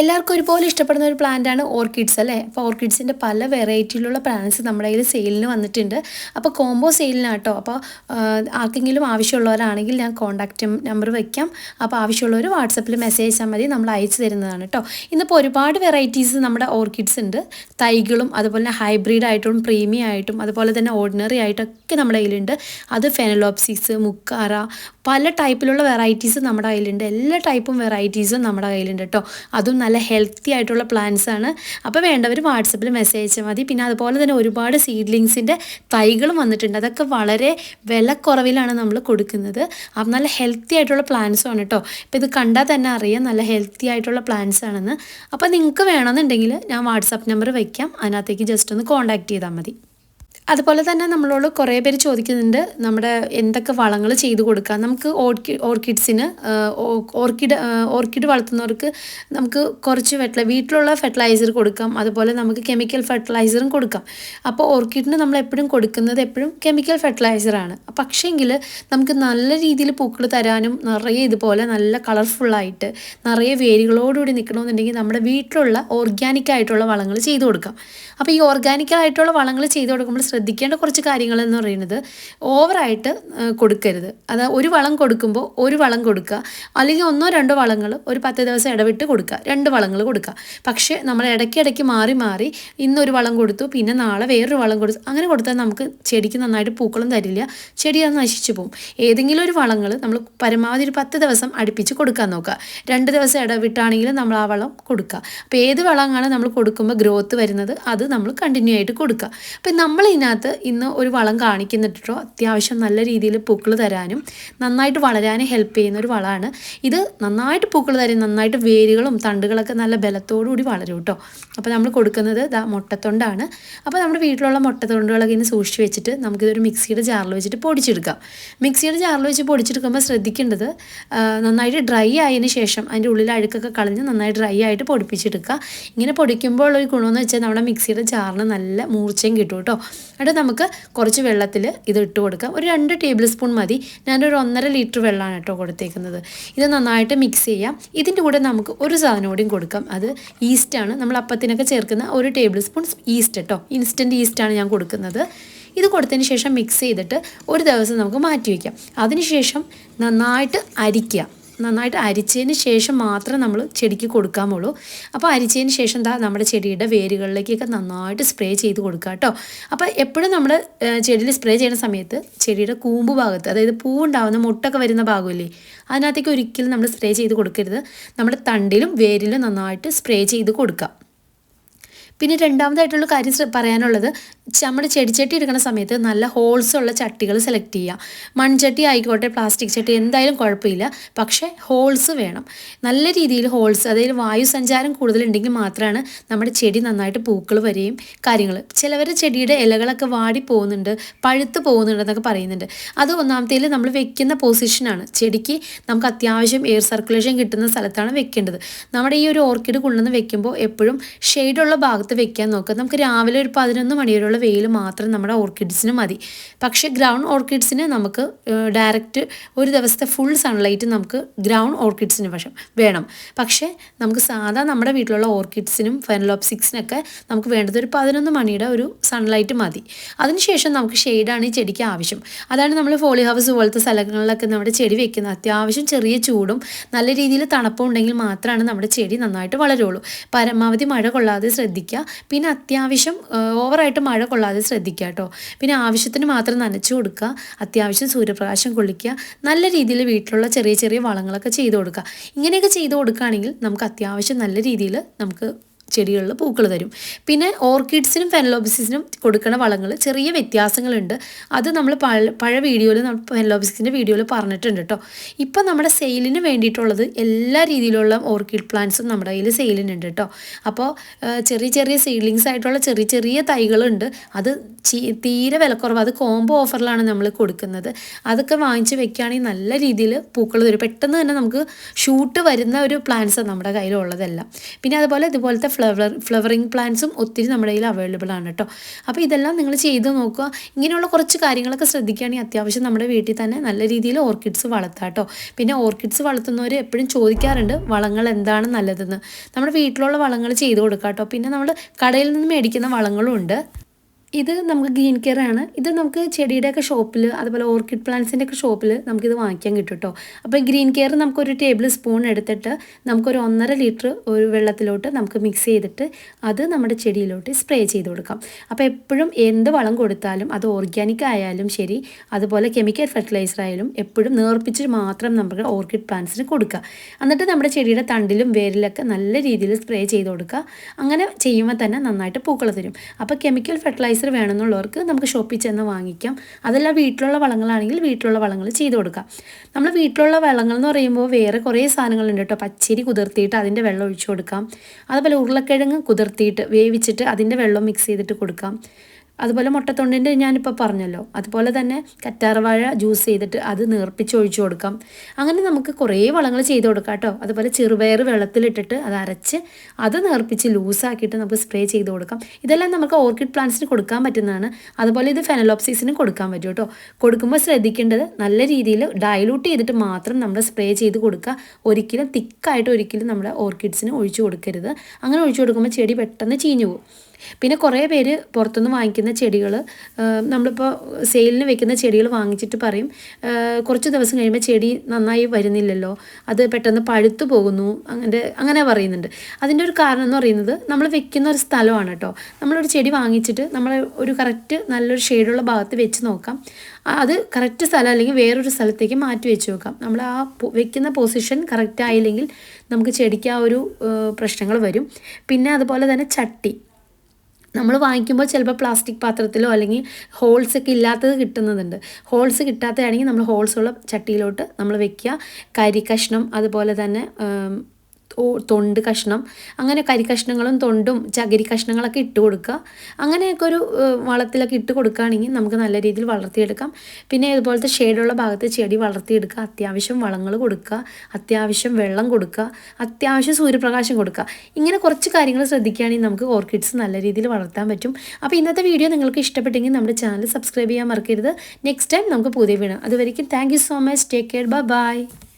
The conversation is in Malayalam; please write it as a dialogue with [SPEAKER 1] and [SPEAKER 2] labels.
[SPEAKER 1] എല്ലാവർക്കും ഒരുപോലെ ഇഷ്ടപ്പെടുന്ന ഒരു പ്ലാന്റാണ് ഓർക്കിഡ്സ് അല്ലേ? അപ്പോൾ ഓർക്കിഡ്സിന്റെ പല വെറൈറ്റിയിലുള്ള പ്ലാന്റ്സ് നമ്മുടെ കയ്യിൽ സെയിലിന് വന്നിട്ടുണ്ട്. അപ്പോൾ കോംബോ സെയിലിനാട്ടോ അപ്പോൾ ആർക്കെങ്കിലും ആവശ്യമുള്ളവരാണെങ്കിൽ ഞാൻ കോൺടാക്റ്റ് നമ്പർ വയ്ക്കാം അപ്പോൾ ആവശ്യമുള്ളവർ വാട്സപ്പിൽ മെസ്സേജ് അയച്ചാൽ മതി. നമ്മൾ അയച്ചു തരുന്നതാണ് കേട്ടോ ഇന്നിപ്പോൾ ഒരുപാട് വെറൈറ്റീസ് നമ്മുടെ ഓർക്കിഡ്സ് ഉണ്ട്. തൈകളും അതുപോലെ തന്നെ ഹൈബ്രിഡ് ആയിട്ടും പ്രീമിയം ആയിട്ടും അതുപോലെ തന്നെ ഓർഡിനറി ആയിട്ടൊക്കെ നമ്മുടെ കയ്യിലുണ്ട് അത് ഫെനലോപ്സിസ് മുക്കാറ പല ടൈപ്പിലുള്ള വെറൈറ്റീസ് നമ്മുടെ കയ്യിലുണ്ട് എല്ലാ ടൈപ്പും വെറൈറ്റീസും നമ്മുടെ കയ്യിലുണ്ട് കേട്ടോ അതും ഹെൽത്തി ആയിട്ടുള്ള പ്ലാന്റ്സ് ആണ്. അപ്പോൾ വേണ്ടവർ വാട്സപ്പിൽ മെസ്സേജ് അയച്ചാൽ മതി. പിന്നെ അതുപോലെ തന്നെ ഒരുപാട് സീഡ്ലിങ്സിന്റെ തൈകളും വന്നിട്ടുണ്ട്. അതൊക്കെ വളരെ വിലക്കുറവിലാണ് നമ്മൾ കൊടുക്കുന്നത്. അപ്പം നല്ല ഹെൽത്തി ആയിട്ടുള്ള പ്ലാന്റ്സും ആണ് കേട്ടോ ഇപ്പോൾ ഇത് കണ്ടാൽ തന്നെ അറിയാം നല്ല ഹെൽത്തി ആയിട്ടുള്ള പ്ലാന്റ്സ് ആണെന്ന്. അപ്പോൾ നിങ്ങൾക്ക് വേണമെന്നുണ്ടെങ്കിൽ ഞാൻ വാട്സപ്പ് നമ്പർ വയ്ക്കാം അതിനകത്തേക്ക് ജസ്റ്റ് ഒന്ന് കോൺടാക്ട് ചെയ്താൽ മതി. അതുപോലെ തന്നെ നമ്മളോട് കുറേ പേര് ചോദിക്കുന്നുണ്ട് നമ്മുടെ എന്തൊക്കെ വളങ്ങൾ ചെയ്തു കൊടുക്കാം. നമുക്ക് ഓർക്കി ഓർക്കിഡ്സിന് ഓർക്കിഡ് ഓർക്കിഡ് വളർത്തുന്നവർക്ക് നമുക്ക് കുറച്ച് ഫെർട്ടിലൈ വീട്ടിലുള്ള ഫെർട്ടിലൈസർ കൊടുക്കാം. അതുപോലെ നമുക്ക് കെമിക്കൽ ഫെർട്ടിലൈസറും കൊടുക്കാം. അപ്പോൾ ഓർക്കിഡിന് നമ്മൾ എപ്പോഴും കൊടുക്കുന്നത് എപ്പോഴും കെമിക്കൽ ഫെർട്ടിലൈസറാണ് പക്ഷേങ്കിൽ നമുക്ക് നല്ല രീതിയിൽ പൂക്കൾ തരാനും നിറയെ ഇതുപോലെ നല്ല കളർഫുള്ളായിട്ട് നിറയെ വേരുകളോടുകൂടി നിൽക്കണമെന്നുണ്ടെങ്കിൽ നമ്മുടെ വീട്ടിലുള്ള ഓർഗാനിക് ആയിട്ടുള്ള വളങ്ങൾ ചെയ്തു കൊടുക്കാം. അപ്പോൾ ഈ ഓർഗാനിക്കായിട്ടുള്ള വളങ്ങൾ ചെയ്തു കൊടുക്കുമ്പോൾ ശ്രദ്ധിക്കേണ്ട കുറച്ച് കാര്യങ്ങൾ എന്ന് പറയുന്നത് ഓവറായിട്ട് കൊടുക്കരുത്. അത് ഒരു വളം കൊടുക്കുമ്പോൾ ഒരു വളം കൊടുക്കുക. അല്ലെങ്കിൽ ഒന്നോ രണ്ടോ വളങ്ങൾ ഒരു പത്ത് ദിവസം ഇടവിട്ട് കൊടുക്കുക. രണ്ട് വളങ്ങൾ കൊടുക്കുക. പക്ഷേ നമ്മൾ ഇടയ്ക്കിടയ്ക്ക് മാറി മാറി ഇന്നൊരു വളം കൊടുത്തു പിന്നെ നാളെ വേറൊരു വളം കൊടുത്തു അങ്ങനെ കൊടുത്താൽ നമുക്ക് ചെടിക്ക് നന്നായിട്ട് പൂക്കളും തരില്ല. ചെടി അത് നശിച്ചു പോകും. ഏതെങ്കിലും ഒരു വളങ്ങൾ നമ്മൾ പരമാവധി ഒരു പത്ത് ദിവസം അടുപ്പിച്ച് കൊടുക്കാൻ നോക്കുക. രണ്ട് ദിവസം ഇടവിട്ടാണെങ്കിലും നമ്മൾ ആ വളം കൊടുക്കുക. അപ്പോൾ ഏത് വളമാണ് നമ്മൾ കൊടുക്കുമ്പോൾ ഗ്രോത്ത് വരുന്നത് അത് നമ്മൾ കണ്ടിന്യൂ ആയിട്ട് കൊടുക്കുക. അപ്പം നമ്മൾ ഇതിനകത്ത് ഇന്ന് ഒരു വളം കാണിക്കുന്നിട്ടോ അത്യാവശ്യം നല്ല രീതിയിൽ പൂക്കൾ തരാനും നന്നായിട്ട് വളരാനും ഹെൽപ്പ് ചെയ്യുന്ന ഒരു വളമാണ്. ഇത് നന്നായിട്ട് പൂക്കൾ തരും നന്നായിട്ട് വേരുകളും തണ്ടുകളൊക്കെ നല്ല ബലത്തോടുകൂടി വളരും കേട്ടോ അപ്പോൾ നമ്മൾ കൊടുക്കുന്നത് ദാ മുട്ടത്തൊണ്ടാണ്. അപ്പോൾ നമ്മുടെ വീട്ടിലുള്ള മുട്ടത്തൊണ്ടുകളൊക്കെ ഇന്ന് സൂക്ഷിച്ച് വെച്ചിട്ട് നമുക്കിതൊരു മിക്സിയുടെ ജാറിൽ വെച്ചിട്ട് പൊടിച്ചെടുക്കാം. മിക്സിയുടെ ജാറിൽ വെച്ച് പൊടിച്ചെടുക്കുമ്പോൾ ശ്രദ്ധിക്കേണ്ടത് നന്നായിട്ട് ഡ്രൈ ആയതിനു ശേഷം അതിന്റെ ഉള്ളിൽ അഴുക്കൊക്കെ കളഞ്ഞ് നന്നായി ഡ്രൈ ആയിട്ട് പൊടിപ്പിച്ചെടുക്കുക. ഇങ്ങനെ പൊടിക്കുമ്പോൾ ഉള്ളൊരു ഗുണമെന്ന് വെച്ചാൽ നമ്മുടെ മിക്സിയുടെ ജാറിന് നല്ല മൂർച്ചയും കിട്ടും കേട്ടോ എന്നിട്ട് നമുക്ക് കുറച്ച് വെള്ളത്തിൽ ഇത് ഇട്ട് കൊടുക്കാം. ഒരു രണ്ട് ടേബിൾ സ്പൂൺ മതി. ഞാനൊരു ഒന്നര ലിറ്റർ വെള്ളമാണ് കേട്ടോ കൊടുത്തേക്കുന്നത്. ഇത് നന്നായിട്ട് മിക്സ് ചെയ്യാം. ഇതിന്റെ കൂടെ നമുക്ക് ഒരു സാധനം കൂടിയും കൊടുക്കാം. അത് ഈസ്റ്റാണ് നമ്മൾ അപ്പത്തിനൊക്കെ ചേർക്കുന്ന ഒരു ടേബിൾ സ്പൂൺ ഈസ്റ്റ് കേട്ടോ. ഇൻസ്റ്റന്റ് ഈസ്റ്റാണ് ഞാൻ കൊടുക്കുന്നത്. ഇത് കൊടുത്തതിന് ശേഷം മിക്സ് ചെയ്തിട്ട് ഒരു ദിവസം നമുക്ക് മാറ്റി വയ്ക്കാം. അതിനുശേഷം നന്നായിട്ട് അരിക്കുക. നന്നായിട്ട് അരിച്ചതിന് ശേഷം മാത്രം നമ്മൾ ചെടിക്ക് കൊടുക്കാമുള്ളൂ അപ്പോൾ അരിച്ചതിന് ശേഷം എന്താ നമ്മുടെ ചെടിയുടെ വേരുകളിലേക്കൊക്കെ നന്നായിട്ട് സ്പ്രേ ചെയ്ത് കൊടുക്കുക കേട്ടോ. അപ്പോൾ എപ്പോഴും നമ്മൾ ചെടിയിൽ സ്പ്രേ ചെയ്യുന്ന സമയത്ത് ചെടിയുടെ കൂമ്പ് ഭാഗത്ത് അതായത് പൂ ഉണ്ടാകുന്ന മുട്ടൊക്കെ വരുന്ന ഭാഗമില്ലേ അതിനകത്തേക്ക് ഒരിക്കലും നമ്മൾ സ്പ്രേ ചെയ്ത് കൊടുക്കരുത്. നമ്മുടെ തണ്ടിലും വേരിലും നന്നായിട്ട് സ്പ്രേ ചെയ്ത് കൊടുക്കുക. പിന്നെ രണ്ടാമതായിട്ടുള്ള കാര്യം പറയാനുള്ളത് നമ്മുടെ ചെടിച്ചട്ടി എടുക്കുന്ന സമയത്ത് നല്ല ഹോൾസ് ഉള്ള ചട്ടികൾ സെലക്ട് ചെയ്യുക മൺചട്ടി ആയിക്കോട്ടെ പ്ലാസ്റ്റിക് ചട്ടി എന്തായാലും കുഴപ്പമില്ല. പക്ഷേ ഹോൾസ് വേണം. നല്ല രീതിയിൽ ഹോൾസ് അതായത് വായു സഞ്ചാരം കൂടുതലുണ്ടെങ്കിൽ മാത്രമാണ് നമ്മുടെ ചെടി നന്നായിട്ട് പൂക്കൾ വരികയും കാര്യങ്ങൾ. ചിലവരുടെ ചെടിയുടെ ഇലകളൊക്കെ വാടി പോകുന്നുണ്ട് പഴുത്ത് പോകുന്നുണ്ട് എന്നൊക്കെ പറയുന്നുണ്ട്. അത് ഒന്നാമത്തേൽ നമ്മൾ വെക്കുന്ന പൊസിഷനാണ് ചെടിക്ക് നമുക്ക് അത്യാവശ്യം എയർ സർക്കുലേഷൻ കിട്ടുന്ന സ്ഥലത്താണ് വെക്കേണ്ടത്. നമ്മുടെ ഈ ഒരു ഓർക്കിഡ് കൊണ്ടുവന്ന് വെക്കുമ്പോൾ എപ്പോഴും ഷെയ്ഡുള്ള ഭാഗത്ത് വെക്കാൻ നോക്കുക. നമുക്ക് രാവിലെ ഒരു പതിനൊന്ന് മണിവരെയുള്ള വെയിൽ മാത്രം നമ്മുടെ ഓർക്കിഡ്സിന് മതി. പക്ഷേ ഗ്രൗണ്ട് ഓർക്കിഡ്സിന് നമുക്ക് ഡയറക്റ്റ് ഒരു ദിവസത്തെ ഫുൾ സൺലൈറ്റ് നമുക്ക് ഗ്രൗണ്ട് ഓർക്കിഡ്സിന് പക്ഷേ വേണം. പക്ഷേ നമുക്ക് സാധാ നമ്മുടെ വീട്ടിലുള്ള ഓർക്കിഡ്സിനും ഫെനലോപ്സിക്സിനൊക്കെ നമുക്ക് വേണ്ടത് ഒരു പതിനൊന്ന് മണിയുടെ ഒരു സൺലൈറ്റ് മതി. അതിനുശേഷം നമുക്ക് ഷെയ്ഡാണ് ഈ ചെടിക്ക് ആവശ്യം. അതാണ് നമ്മൾ ഫോളി ഹൗസ് പോലത്തെ സ്ഥലങ്ങളിലൊക്കെ നമ്മുടെ ചെടി വെക്കുന്നത് അത്യാവശ്യം ചെറിയ ചൂടും നല്ല രീതിയിൽ തണുപ്പും ഉണ്ടെങ്കിൽ മാത്രമാണ് നമ്മുടെ ചെടി നന്നായിട്ട് വളരുള്ളൂ. പരമാവധി മഴ കൊള്ളാതെ ശ്രദ്ധിക്കുക. പിന്നെ അത്യാവശ്യം ഓവറായിട്ട് മഴ കൊള്ളാതെ ശ്രദ്ധിക്കുക കേട്ടോ. പിന്നെ ആവശ്യത്തിന് മാത്രം നനച്ചു കൊടുക്കുക അത്യാവശ്യം സൂര്യപ്രകാശം കൊള്ളിക്കുക നല്ല രീതിയിൽ വീട്ടിലുള്ള ചെറിയ ചെറിയ വളങ്ങളൊക്കെ ചെയ്ത് കൊടുക്കുക. ഇങ്ങനെയൊക്കെ ചെയ്ത് കൊടുക്കുകയാണെങ്കിൽ നമുക്ക് അത്യാവശ്യം നല്ല രീതിയിൽ നമുക്ക് ചെടികളിൽ പൂക്കൾ തരും. പിന്നെ ഓർക്കിഡ്സിനും ഫെനലോബിസിനും കൊടുക്കുന്ന വളങ്ങൾ ചെറിയ വ്യത്യാസങ്ങളുണ്ട്. അത് നമ്മൾ പഴ പഴ വീഡിയോയിൽ ഫെനലോബിസിന്റെ വീഡിയോയിൽ പറഞ്ഞിട്ടുണ്ട് കേട്ടോ ഇപ്പം നമ്മുടെ സെയിലിന് വേണ്ടിയിട്ടുള്ളത് എല്ലാ രീതിയിലുള്ള ഓർക്കിഡ് പ്ലാന്റ്സും നമ്മുടെ കയ്യിൽ സെയിലിനുണ്ട് കേട്ടോ അപ്പോൾ ചെറിയ ചെറിയ സീഡ്ലിങ്സ് ആയിട്ടുള്ള ചെറിയ ചെറിയ തൈകളുണ്ട്. അത് തീരെ വിലക്കുറവ് അത് കോംബോ ഓഫറിലാണ് നമ്മൾ കൊടുക്കുന്നത്. അതൊക്കെ വാങ്ങിച്ച് വെക്കുകയാണെങ്കിൽ നല്ല രീതിയിൽ പൂക്കൾ തരും. പെട്ടെന്ന് തന്നെ നമുക്ക് ഷൂട്ട് വരുന്ന ഒരു പ്ലാന്റ്സാണ് നമ്മുടെ കയ്യിലുള്ളതെല്ലാം. പിന്നെ അതുപോലെ ഇതുപോലത്തെ ഫ്ലവർ ഫ്ലവറിങ് പ്ലാന്റ്സും ഒത്തിരി നമ്മുടെ കയ്യിൽ അവൈലബിൾ ആണ് കേട്ടോ അപ്പോൾ ഇതെല്ലാം നിങ്ങൾ ചെയ്ത് നോക്കുക. ഇങ്ങനെയുള്ള കുറച്ച് കാര്യങ്ങളൊക്കെ ശ്രദ്ധിക്കുകയാണെങ്കിൽ അത്യാവശ്യം നമ്മുടെ വീട്ടിൽ തന്നെ നല്ല രീതിയിൽ ഓർക്കിഡ്സ് വളർത്താം കേട്ടോ പിന്നെ ഓർക്കിഡ്സ് വളർത്തുന്നവർ എപ്പോഴും ചോദിക്കാറുണ്ട് വളങ്ങൾ എന്താണ് നല്ലതെന്ന്. നമ്മുടെ വീട്ടിലുള്ള വളങ്ങൾ ചെയ്ത് കൊടുക്കാം കേട്ടോ പിന്നെ നമ്മൾ കടയിൽ നിന്ന് മേടിക്കുന്ന വളങ്ങളും ഉണ്ട്. ഇത് നമുക്ക് ഗ്രീൻ കെയർ ആണ് ഇത് നമുക്ക് ചെടിയുടെയൊക്കെ ഷോപ്പിൽ അതുപോലെ ഓർക്കിഡ് പ്ലാന്റ്സിന്റെ ഒക്കെ ഷോപ്പിൽ നമുക്കിത് വാങ്ങിക്കാൻ കിട്ടും കേട്ടോ അപ്പോൾ ഗ്രീൻ കെയർ നമുക്കൊരു ടേബിൾ സ്പൂൺ എടുത്തിട്ട് നമുക്കൊരു ഒന്നര ലിറ്റർ ഒരു വെള്ളത്തിലോട്ട് നമുക്ക് മിക്സ് ചെയ്തിട്ട് അത് നമ്മുടെ ചെടിയിലോട്ട് സ്പ്രേ ചെയ്ത് കൊടുക്കാം. അപ്പോൾ എപ്പോഴും എന്ത് വളം കൊടുത്താലും അത് ഓർഗാനിക് ആയാലും ശരി അതുപോലെ കെമിക്കൽ ഫെർട്ടിലൈസർ ആയാലും എപ്പോഴും നേർപ്പിച്ച് മാത്രം നമുക്ക് ഓർക്കിഡ് പ്ലാന്റ്സിന് കൊടുക്കുക എന്നിട്ട് നമ്മുടെ ചെടിയുടെ തണ്ടിലും വേരിലൊക്കെ നല്ല രീതിയിൽ സ്പ്രേ ചെയ്ത് കൊടുക്കുക. അങ്ങനെ ചെയ്യുമ്പോൾ തന്നെ നന്നായിട്ട് പൂക്കൾ തരും. അപ്പോൾ കെമിക്കൽ ഫെർട്ടിലൈസർ വേണമെന്നുള്ളവർക്ക് നമുക്ക് ഷോപ്പിൽ ചെന്ന് വാങ്ങിക്കാം. അതല്ല വീട്ടിലുള്ള വളങ്ങളാണെങ്കിൽ വീട്ടിലുള്ള വളങ്ങൾ ചെയ്ത് കൊടുക്കാം. നമ്മൾ വീട്ടിലുള്ള വളങ്ങൾ എന്ന് പറയുമ്പോൾ വേറെ കുറേ സാധനങ്ങളുണ്ട് കേട്ടോ. പച്ചരി കുതിർത്തിയിട്ട് അതിന്റെ വെള്ളം ഒഴിച്ചു കൊടുക്കാം. അതുപോലെ ഉരുളക്കിഴങ്ങ് കുതിർത്തിയിട്ട് വേവിച്ചിട്ട് അതിന്റെ വെള്ളം മിക്സ് ചെയ്തിട്ട് കൊടുക്കാം. അതുപോലെ മുട്ടത്തൊണ്ടിന്റെ ഞാനിപ്പോൾ പറഞ്ഞല്ലോ. അതുപോലെ തന്നെ കറ്റാർവാഴ ജ്യൂസ് ചെയ്തിട്ട് അത് നീർപ്പിച്ച് ഒഴിച്ചു കൊടുക്കാം. അങ്ങനെ നമുക്ക് കുറേ വളങ്ങൾ ചെയ്ത് കൊടുക്കാം കേട്ടോ. അതുപോലെ ചെറുപയർ വെള്ളത്തിലിട്ടിട്ട് അത് അരച്ച് അത് നീർപ്പിച്ച് ലൂസാക്കിയിട്ട് നമുക്ക് സ്പ്രേ ചെയ്ത് കൊടുക്കാം. ഇതെല്ലാം നമുക്ക് ഓർക്കിഡ് പ്ലാന്റ്സിന് കൊടുക്കാൻ പറ്റുന്നതാണ്. അതുപോലെ ഇത് ഫെനലോപ്സിസിന് കൊടുക്കാൻ പറ്റും കേട്ടോ. കൊടുക്കുമ്പോൾ ശ്രദ്ധിക്കേണ്ടത് നല്ല രീതിയിൽ ഡയലൂട്ട് ചെയ്തിട്ട് മാത്രം നമ്മൾ സ്പ്രേ ചെയ്ത് കൊടുക്കുക. ഒരിക്കലും തിക്കായിട്ട് ഒരിക്കലും നമ്മുടെ ഓർക്കിഡ്സിന് ഒഴിച്ചു കൊടുക്കരുത്. അങ്ങനെ ഒഴിച്ചു കൊടുക്കുമ്പോൾ ചെടി പെട്ടെന്ന് ചീഞ്ഞു പോകും. പിന്നെ കുറേ പേര് പുറത്തുനിന്ന് വാങ്ങിക്കുന്ന ചെടികൾ നമ്മളിപ്പോൾ സെയിലിന് വെക്കുന്ന ചെടികൾ വാങ്ങിച്ചിട്ട് പറയും കുറച്ച് ദിവസം കഴിയുമ്പോൾ ചെടി നന്നായി വരുന്നില്ലല്ലോ അത് പെട്ടെന്ന് പഴുത്തു പോകുന്നു അങ്ങനെ അങ്ങനെ പറയുന്നുണ്ട്. അതിന്റെ ഒരു കാരണം എന്ന് പറയുന്നത് നമ്മൾ വെക്കുന്ന ഒരു സ്ഥലമാണ് കേട്ടോ. നമ്മളൊരു ചെടി വാങ്ങിച്ചിട്ട് നമ്മൾ ഒരു കറക്റ്റ് നല്ലൊരു ഷെയ്ഡുള്ള ഭാഗത്ത് വെച്ച് നോക്കാം. അത് കറക്റ്റ് സ്ഥലം അല്ലെങ്കിൽ വേറൊരു സ്ഥലത്തേക്ക് മാറ്റി വെച്ച് നോക്കാം. നമ്മൾ ആ വെക്കുന്ന പൊസിഷൻ കറക്റ്റ് ആയില്ലെങ്കിൽ നമുക്ക് ചെടിക്ക് ആ ഒരു പ്രശ്നങ്ങൾ വരും. പിന്നെ അതുപോലെ തന്നെ ചട്ടി. നമ്മൾ വാങ്ങിക്കുമ്പോൾ ചിലപ്പോൾ പ്ലാസ്റ്റിക് പാത്രത്തിലോ അല്ലെങ്കിൽ ഹോൾസ് ഒക്കെ ഇല്ലാത്തത് കിട്ടുന്നതുണ്ട്. ഹോൾസ് കിട്ടാത്തതാണെങ്കിൽ നമ്മൾ ഹോൾസുള്ള ചട്ടിയിലോട്ട് നമ്മൾ വെക്കുക. കരി കഷ്ണം അതുപോലെ തന്നെ തൊണ്ട് കഷ്ണം അങ്ങനെ കരി കഷ്ണങ്ങളും തൊണ്ടും ചകിരി കഷ്ണങ്ങളൊക്കെ ഇട്ട് കൊടുക്കുക. അങ്ങനെയൊക്കെ ഒരു വളത്തിലൊക്കെ ഇട്ട് കൊടുക്കുകയാണെങ്കിൽ നമുക്ക് നല്ല രീതിയിൽ വളർത്തിയെടുക്കാം. പിന്നെ ഇതുപോലത്തെ ഷെയ്ഡുള്ള ഭാഗത്ത് ചെടി വളർത്തിയെടുക്കുക. അത്യാവശ്യം വളങ്ങൾ കൊടുക്കുക. അത്യാവശ്യം വെള്ളം കൊടുക്കുക. അത്യാവശ്യം സൂര്യപ്രകാശം കൊടുക്കുക. ഇങ്ങനെ കുറച്ച് കാര്യങ്ങൾ ശ്രദ്ധിക്കുകയാണെങ്കിൽ നമുക്ക് ഓർക്കിഡ്സ് നല്ല രീതിയിൽ വളർത്താൻ പറ്റും. അപ്പോൾ ഇന്നത്തെ വീഡിയോ നിങ്ങൾക്ക് ഇഷ്ടപ്പെട്ടെങ്കിൽ നമ്മുടെ ചാനൽ സബ്സ്ക്രൈബ് ചെയ്യാൻ മറക്കരുത്. നെക്സ്റ്റ് ടൈം നമുക്ക് പുതിയ വീണ് അതുവരെയ്ക്കും thank so much. Take care. Bye bye.